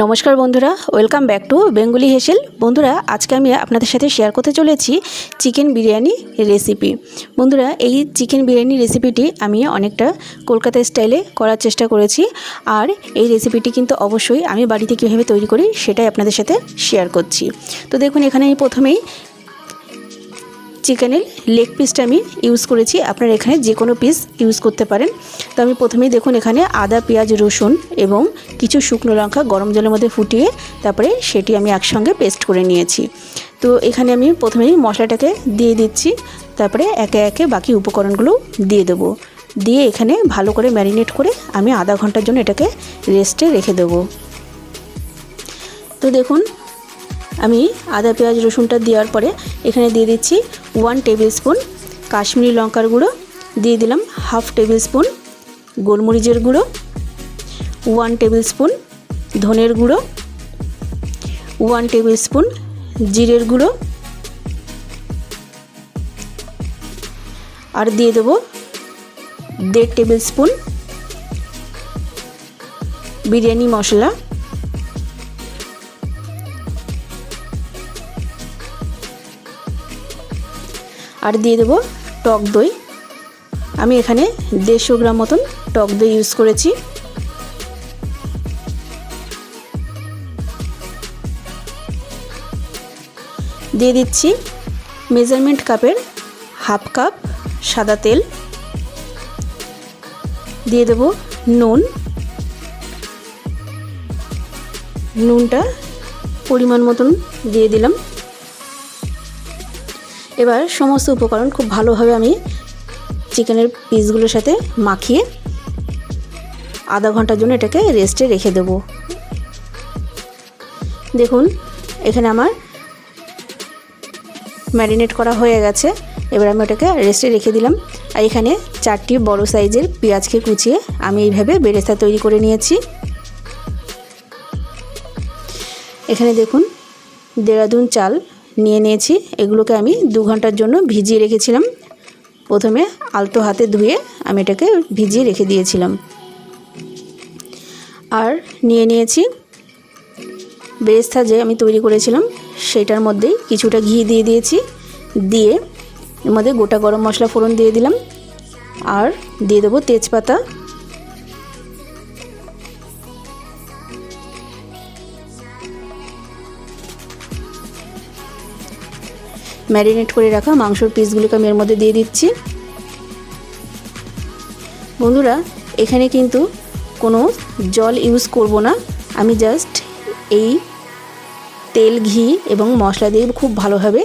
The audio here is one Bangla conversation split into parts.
নমস্কার বন্ধুরা welcome back to Bengali Heshel বন্ধুরা, আজকে আমি আপনাদের সাথে শেয়ার করতে চলেছি চিকেন বিরিয়ানি রেসিপি বন্ধুরা, এই চিকেন বিরিয়ানি রেসিপিটি আমি অনেকটা কলকাতা স্টাইলে করার চেষ্টা করেছি, আর এই রেসিপিটি কিন্তু অবশ্যই আমি বাড়িতে কীভাবে তৈরি করি সেটাই আপনাদের সাথে শেয়ার করছি। তো দেখুন, এখানে আমি প্রথমেই চিকেনের লেগ পিসটা আমি ইউজ করেছি। আপনারা এখানে যে কোনো পিস ইউজ করতে পারেন। তো আমি প্রথমেই দেখুন এখানে আদা, পেঁয়াজ, রসুন এবং কিছু শুকনো লঙ্কা গরম জলের মধ্যে ফুটিয়ে তারপরে সেটি আমি একসঙ্গে পেস্ট করে নিয়েছি। তো এখানে আমি প্রথমেই মশলাটাকে দিয়ে দিচ্ছি। তারপরে একে একে বাকি উপকরণগুলো দিয়ে দেবো। দিয়ে এখানে ভালো করে ম্যারিনেট করে আমি আধা ঘণ্টার জন্য এটাকে রেস্টে রেখে দেবো। তো দেখুন আমি আদা, পেঁয়াজ, রসুনটা দেওয়ার পরে এখানে দিয়ে দিচ্ছি ওয়ান টেবিল স্পুন কাশ্মীরি লঙ্কার গুঁড়ো। দিয়ে দিলাম হাফ টেবিল স্পুন গোলমরিচের গুঁড়ো। ওয়ান টেবিল স্পুন ধনের গুঁড়ো। ওয়ান টেবিল স্পুন জিরের গুঁড়ো। আর দিয়ে দেবো দেড় টেবিল স্পুন বিরিয়ানি মশলা। আর দিয়ে দেবো টক দই। আমি এখানে দেড়শো গ্রাম মতন টক দই ইউজ করেছি। দিয়ে দিচ্ছি মেজারমেন্ট কাপের হাফ কাপ সাদা তেল। দিয়ে দেবো নুন। নুনটা পরিমাণ মতন দিয়ে দিলাম। এবার সমস্ত উপকরণ খুব ভালোভাবে আমি চিকেনের পিসগুলোর সাথে মাখিয়ে আধা ঘণ্টার জন্য এটাকে রেস্টে রেখে দেব। দেখুন, এখানে আমার ম্যারিনেট করা হয়ে গেছে। এবার আমি ওটাকে রেস্টে রেখে দিলাম। আর এখানে চারটি বড় সাইজের পেঁয়াজকে কুচিয়ে আমি এইভাবে বেরেস্তা তৈরি করে নিয়েছি। এখানে দেখুন, দেরাদুন চাল নিয়ে নিয়েছি। এগুলোকে আমি দু ঘণ্টার জন্য ভিজিয়ে রেখেছিলাম। প্রথমে আলতো হাতে ধুয়ে আমি এটাকে ভিজিয়ে রেখে দিয়েছিলাম। আর নিয়ে নিয়েছি বেরেস্তা যে আমি তৈরি করেছিলাম, সেটার মধ্যেই কিছুটা ঘি দিয়ে দিয়েছি। দিয়ে এর মধ্যে গোটা গরম মশলা ফোড়ন দিয়ে দিলাম। আর দিয়ে দেবো তেজপাতা। ম্যারিনেট করে রাখা মাংসর পিসগুলোকে আমি এর মধ্যে দিয়ে দিচ্ছি। বন্ধুরা, এখানে কিন্তু কোনো জল ইউজ করব না। আমি জাস্ট এই তেল, ঘি এবং মশলা দিয়ে খুব ভালোভাবে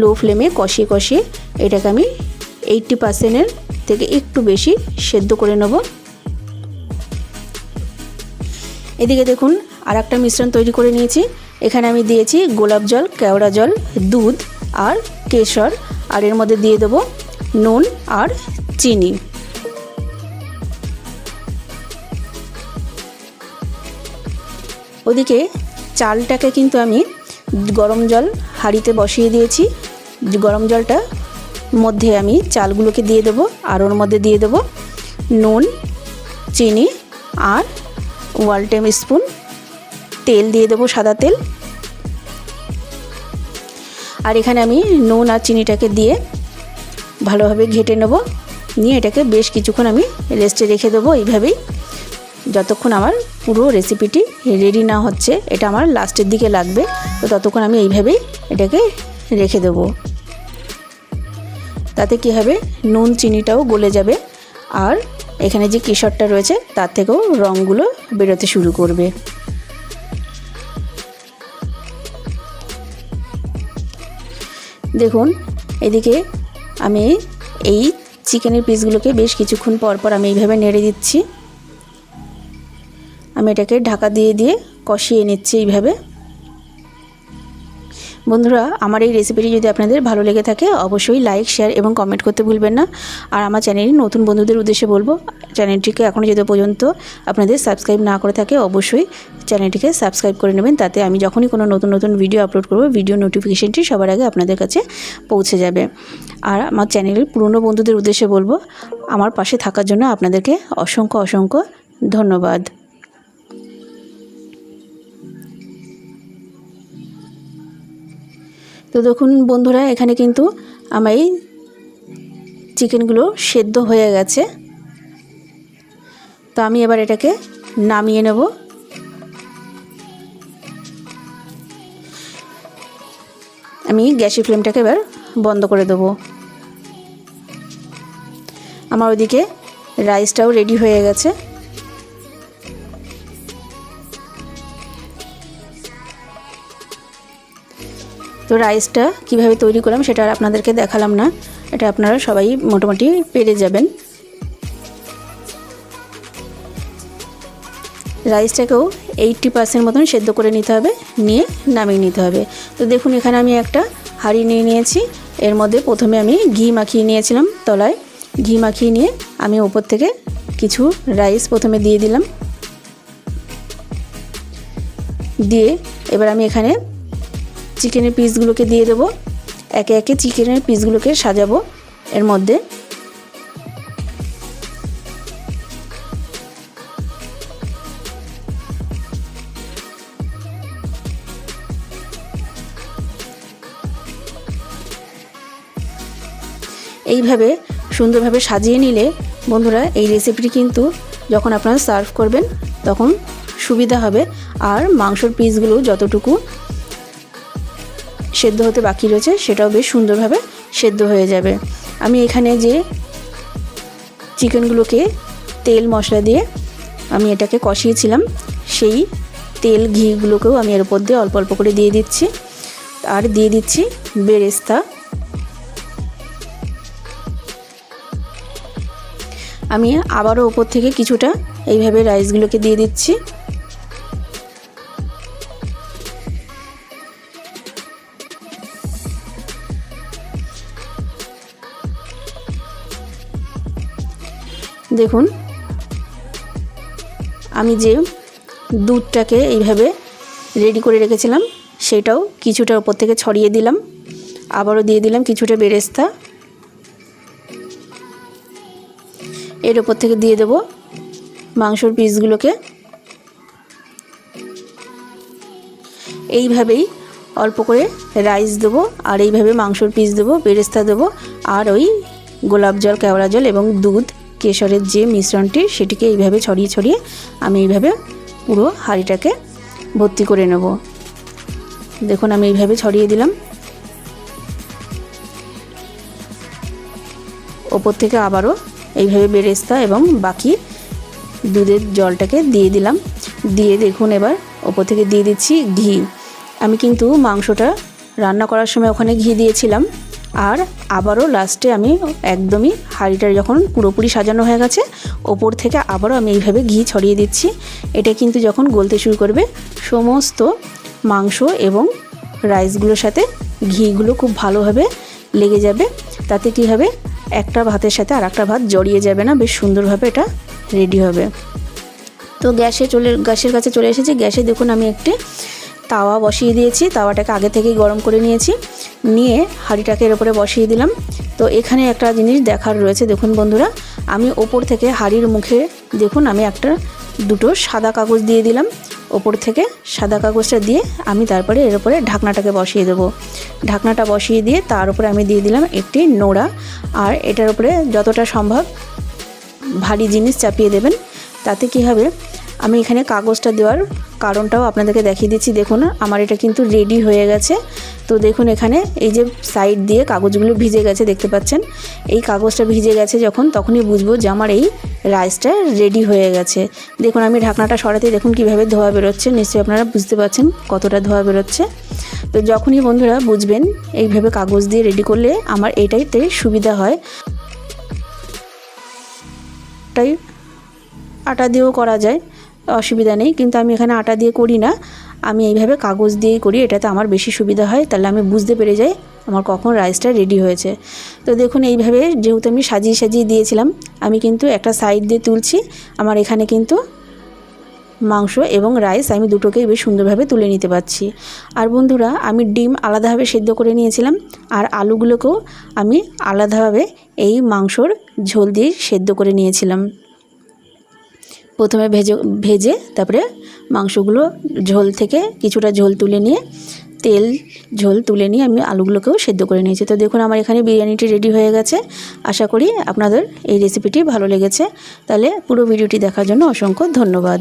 লো ফ্লেমে কষিয়ে কষিয়ে এটাকে আমি এইটটি পার্সেন্টের থেকে একটু বেশি সেদ্ধ করে নেব। এদিকে দেখুন আর একটা মিশ্রণ তৈরি করে নিয়েছি। এখানে আমি দিয়েছি গোলাপ জল, কেওড়া জল, দুধ আর কেশর, আর এর মধ্যে দিয়ে দেবো নুন আর চিনি। ওদিকে চালটাকে কিন্তু আমি গরম জল হাঁড়িতে বসিয়ে দিয়েছি। গরম জলটা মধ্যে আমি চালগুলোকে দিয়ে দেবো আর ওর মধ্যে দিয়ে দেবো নুন, চিনি আর ওয়াল টেম স্পুন। তেল দিয়ে দেবো সাদা তেল। আর এখানে আমি নুন আর চিনিটাকে দিয়ে ভালোভাবে ঘেটে নেব। নিয়ে এটাকে বেশ কিছুক্ষণ আমি রেস্টে রেখে দেবো এইভাবেই। যতক্ষণ আমার পুরো রেসিপিটি রেডি না হচ্ছে, এটা আমার লাস্টের দিকে লাগবে, তো ততক্ষণ আমি এইভাবেই এটাকে রেখে দেবো। তাতে কী হবে? নুন, চিনিটাও গলে যাবে। আর এখানে যে কেশরটা রয়েছে, তার থেকেও রঙগুলো বেরোতে শুরু করবে। দেখুন, এদিকে আমি এই চিকেনের পিসগুলোকে বেশ কিছুক্ষণ পর পর আমি এইভাবে নেড়ে দিচ্ছি। আমি এটাকে ঢাকা দিয়ে দিয়ে কষিয়ে নিচ্ছি এইভাবে। বন্ধুরা, আমার এই রেসিপিটি যদি আপনাদের ভালো লেগে থাকে, অবশ্যই লাইক শেয়ার এবং কমেন্ট করতে ভুলবেন না। আর আমার চ্যানেলটি নতুন বন্ধুদের উদ্দেশ্যে বলব চ্যানেলটিকে এখনও যেতে পর্যন্ত আপনাদের সাবস্ক্রাইব না করে থাকে, অবশ্যই চ্যানেলটিকে সাবস্ক্রাইব করে নেবেন, তাতে আমি যখনই কোনো নতুন নতুন ভিডিও আপলোড করব ভিডিও নোটিফিকেশানটি সবার আগে আপনাদের কাছে পৌঁছে যাবে। আর আমার চ্যানেলের পুরনো বন্ধুদের উদ্দেশ্যে বলব, আমার পাশে থাকার জন্য আপনাদেরকে অসংখ্য অসংখ্য ধন্যবাদ। তো দেখুন বন্ধুরা, এখানে কিন্তু আমার এই চিকেনগুলো সেদ্ধ হয়ে গেছে। তো আমি এবার এটাকে নামিয়ে নেব। আমি গ্যাসের ফ্লেমটাকে এবার বন্ধ করে দেবো। আমার ওদিকে রাইসটাও রেডি হয়ে গেছে। তো রাইসটা কীভাবে তৈরি করলাম সেটা আর আপনাদেরকে দেখালাম না। এটা আপনারা সবাই মোটামুটি পেরে যাবেন। রাইসটাকেও এইটটি পার্সেন্ট মতন সেদ্ধ করে নিতে হবে, নিয়ে নামিয়ে নিতে হবে। তো দেখুন, এখানে আমি একটা হাঁড়ি নিয়ে নিয়েছি। এর মধ্যে প্রথমে আমি ঘি মাখিয়ে নিয়েছিলাম তলায়। ঘি মাখিয়ে নিয়ে আমি ওপর থেকে কিছু রাইস প্রথমে দিয়ে দিলাম। দিয়ে এবার আমি এখানে চিকেনের পিসগুলোকে দিয়ে দেবো। একে একে চিকেনের পিসগুলোকে সাজাবো এর মধ্যে। এইভাবে সুন্দরভাবে সাজিয়ে নিলে বন্ধুরা এই রেসিপিটি কিন্তু যখন আপনারা সার্ভ করবেন তখন সুবিধা হবে। আর মাংসর পিসগুলো যতটুকু সেদ্ধ হতে বাকি রয়েছে, সেটাও বেশ সুন্দরভাবে সেদ্ধ হয়ে যাবে। আমি এখানে যে চিকেনগুলোকে তেল মশলা দিয়ে আমি এটাকে কষিয়েছিলাম, সেই তেল ঘিগুলোকেও আমি এর উপর দিয়ে অল্প অল্প করে দিয়ে দিচ্ছি। আর দিয়ে দিচ্ছি বেরেস্তা। আমি আবারও ওপর থেকে কিছুটা এইভাবে রাইসগুলোকে দিয়ে দিচ্ছি। দেখুন, আমি যে দুধটাকে এইভাবে রেডি করে রেখেছিলাম, সেটাও কিছুটা ওপর থেকে ছড়িয়ে দিলাম, আবারও দিয়ে দিলাম কিছুটা বেরেস্তা। এর ওপর থেকে দিয়ে দেব মাংসর পিসগুলোকে এইভাবেই অল্প করে রাইস দেবো, আর এইভাবে মাংসর পিস দেবো, বেরেস্তা দেবো, আর ওই গোলাপ জল, কেওড়া জল এবং দুধ কেশরের যে মিশ্রণটি সেটিকে এইভাবে ছড়িয়ে ছড়িয়ে আমি এইভাবে পুরো হাঁড়িটাকে ভর্তি করে নেব। দেখুন, আমি এইভাবে ছড়িয়ে দিলাম। ওপর থেকে আবারও এইভাবে বেরেস্তা এবং বাকি দুধের জলটাকে দিয়ে দিলাম। দিয়ে দেখুন, এবার ওপর থেকে দিয়ে দিচ্ছি ঘি। আমি কিন্তু মাংসটা রান্না করার সময় ওখানে ঘি দিয়েছিলাম। আর আবারও লাস্টে আমি একদমই হাঁড়িটা যখন পুরোপুরি সাজানো হয়ে গেছে, ওপর থেকে আবারও আমি এইভাবে ঘি ছড়িয়ে দিচ্ছি। এটা কিন্তু যখন গলতে শুরু করবে, সমস্ত মাংস এবং রাইসগুলোর সাথে ঘিগুলো খুব ভালোভাবে লেগে যাবে। তাতে কী হবে? একটা ভাতের সাথে আর একটা ভাত জড়িয়ে যাবে না, বেশ সুন্দরভাবে এটা রেডি হবে। তো গ্যাসে চলে গ্যাসের কাছে চলে এসেছি। গ্যাসে দেখুন আমি একটি তাওয়া বসিয়ে দিয়েছি। তাওয়াটাকে আগে থেকেই গরম করে নিয়েছি। নিয়ে হাঁড়িটাকে এর উপরে বসিয়ে দিলাম। তো এখানে একটা জিনিস দেখার রয়েছে, দেখুন বন্ধুরা। আমি ওপর থেকে হাঁড়ির মুখে, দেখুন আমি একটা, দুটো সাদা কাগজ দিয়ে দিলাম। ওপর থেকে সাদা কাগজটা দিয়ে আমি তারপরে এর উপরে ঢাকনাটাকে বসিয়ে দেবো। ঢাকনাটা বসিয়ে দিয়ে তার উপরে আমি দিয়ে দিলাম একটি নোড়া। আর এটার উপরে যতটা সম্ভব ভারী জিনিস চাপিয়ে দেবেন। তাতে কি হবে? আমি এখানে কাগজটা দেওয়ার কারণটাও আপনাদেরকে দেখিয়ে দিচ্ছি। দেখুন, আমার এটা কিন্তু রেডি হয়ে গেছে। তো দেখুন এখানে এই যে সাইড দিয়ে কাগজগুলো ভিজে গেছে, দেখতে পাচ্ছেন? এই কাগজটা ভিজে গেছে যখন, তখনই বুঝব যে আমার এই রাইসটা রেডি হয়ে গেছে। দেখুন, আমি ঢাকনাটা সরাতে দেখুন কীভাবে ধোয়া বেরোচ্ছে। নিশ্চয়ই আপনারা বুঝতে পারছেন কতটা ধোয়া বেরোচ্ছে। তো যখনই বন্ধুরা বুঝবেন এইভাবে কাগজ দিয়ে রেডি করলে আমার এটাইতে সুবিধা হয়। আটা দিয়েও করা যায়। অসুবিধা নেই, কিন্তু আমি এখানে আটা দিয়ে করি না। আমি এইভাবে কাগজ দিয়েই করি, এটাতে আমার বেশি সুবিধা হয়। তাহলে আমি বুঝতে পেরে যাই আমার কখন রাইসটা রেডি হয়েছে। তো দেখুন, এইভাবে যেহেতু আমি সাজিয়ে সাজিয়ে দিয়েছিলাম, আমি কিন্তু একটা সাইড দিয়ে তুলছি। আমার এখানে কিন্তু মাংস এবং রাইস আমি দুটোকেই বেশ সুন্দরভাবে তুলে নিতে পারছি। আর বন্ধুরা, আমি ডিম আলাদাভাবে সেদ্ধ করে নিয়েছিলাম, আর আলুগুলোকেও আমি আলাদাভাবে এই মাংসর ঝোল দিয়ে সেদ্ধ করে নিয়েছিলাম। প্রথমে ভেজে ভেজে তারপরে মাংসগুলো ঝোল থেকে কিছুটা ঝোল তুলে নিয়ে, তেল ঝোল তুলে নিয়ে আমি আলুগুলোকেও সেদ্ধ করে নিয়েছি। তো দেখুন আমার এখানে বিরিয়ানিটি রেডি হয়ে গেছে। আশা করি আপনাদের এই রেসিপিটি ভালো লেগেছে। তাহলে পুরো ভিডিওটি দেখার জন্য অসংখ্য ধন্যবাদ।